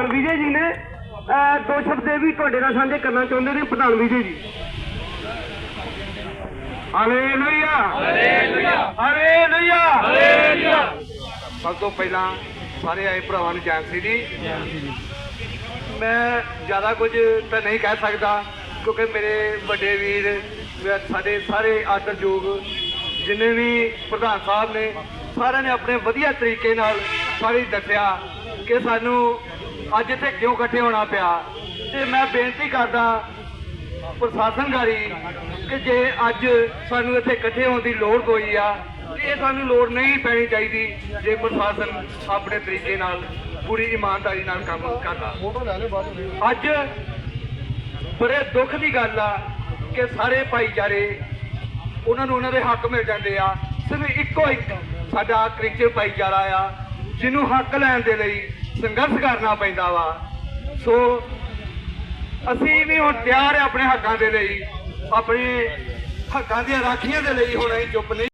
ਪ੍ਰਧਾਨ ਵਿਜੇ ਜੀ ਨੇ ਦੋ ਸ਼ਬਦ ਵੀ ਤੁਹਾਡੇ ਨਾਲ ਸਾਂਝੇ ਕਰਨਾ ਚਾਹੁੰਦੇ ਨੇ ਪ੍ਰਧਾਨ ਵਿਜੇ ਜੀ। ਹਾਲੇਲੂਇਆ ਹਾਲੇਲੂਇਆ ਹਾਲੇਲੂਇਆ ਹਾਲੇਲੂਇਆ ਸਭ ਤੋਂ ਪਹਿਲਾਂ ਸਾਰੇ ਆਏ ਭਰਾਵਾਂ ਨੂੰ ਜਾਣਸੀ ਜੀ ਮੈਂ ਜ਼ਿਆਦਾ ਕੁਝ ਤਾਂ ਨਹੀਂ ਕਹਿ ਸਕਦਾ ਕਿਉਂਕਿ ਮੇਰੇ ਵੱਡੇ ਵੀਰ ਸਾਡੇ ਸਾਰੇ ਆਦਰਯੋਗ ਜਿੰਨੇ ਵੀ ਪ੍ਰਧਾਨ ਸਾਹਿਬ ਨੇ ਸਾਰਿਆਂ ਨੇ ਆਪਣੇ ਵਧੀਆ ਤਰੀਕੇ ਨਾਲ ਸਾਰੀ ਦੱਸਿਆ ਕਿ ਸਾਨੂੰ ਅੱਜ ਇੱਥੇ ਕਿਉਂ ਇਕੱਠੇ ਹੋਣਾ ਪਿਆ? ਤੇ ਮੈਂ ਬੇਨਤੀ ਕਰਦਾ ਪ੍ਰਸ਼ਾਸਨਗਾਰੀ ਕਿ ਜੇ ਅੱਜ ਸਾਨੂੰ ਇੱਥੇ ਇਕੱਠੇ ਹੋਣ ਦੀ ਲੋੜ ਪਈ ਆ, ਤੇ ਇਹ ਸਾਨੂੰ ਲੋੜ ਨਹੀਂ ਪੈਣੀ ਚਾਹੀਦੀ ਜੇ ਪ੍ਰਸ਼ਾਸਨ ਆਪਣੇ ਤਰੀਕੇ ਨਾਲ, ਪੂਰੀ ਇਮਾਨਦਾਰੀ ਨਾਲ ਕੰਮ ਕਰਦਾ। ਅੱਜ ਬੜੇ ਦੁੱਖ ਦੀ ਗੱਲ ਆ ਕਿ ਸਾਰੇ ਭਾਈਚਾਰੇ ਉਹਨਾਂ ਨੂੰ ਉਹਨਾਂ ਦੇ ਹੱਕ ਮਿਲ ਜਾਂਦੇ ਆ। ਸਿਰਫ ਇੱਕੋ ਇੱਕ ਸਾਡਾ ਕ੍ਰਿਸਚਨ ਭਾਈਚਾਰਾ ਆ ਜਿਹਨੂੰ ਹੱਕ ਲੈਣ ਦੇ ਲਈ ਸੰਘਰਸ਼ ਕਰਨਾ ਪੈਂਦਾ ਵਾ। ਸੋ ਅਸੀਂ ਵੀ ਹੁਣ ਤਿਆਰ ਆ ਆਪਣੇ ਹੱਕਾਂ ਦੇ ਲਈ। ਆਪਣੇ ਹੱਕਾਂ ਦੀਆਂ ਰਾਖੀਆਂ ਦੇ ਲਈ ਹੁਣ ਅਸੀਂ ਚੁੱਪ ਨਹੀਂ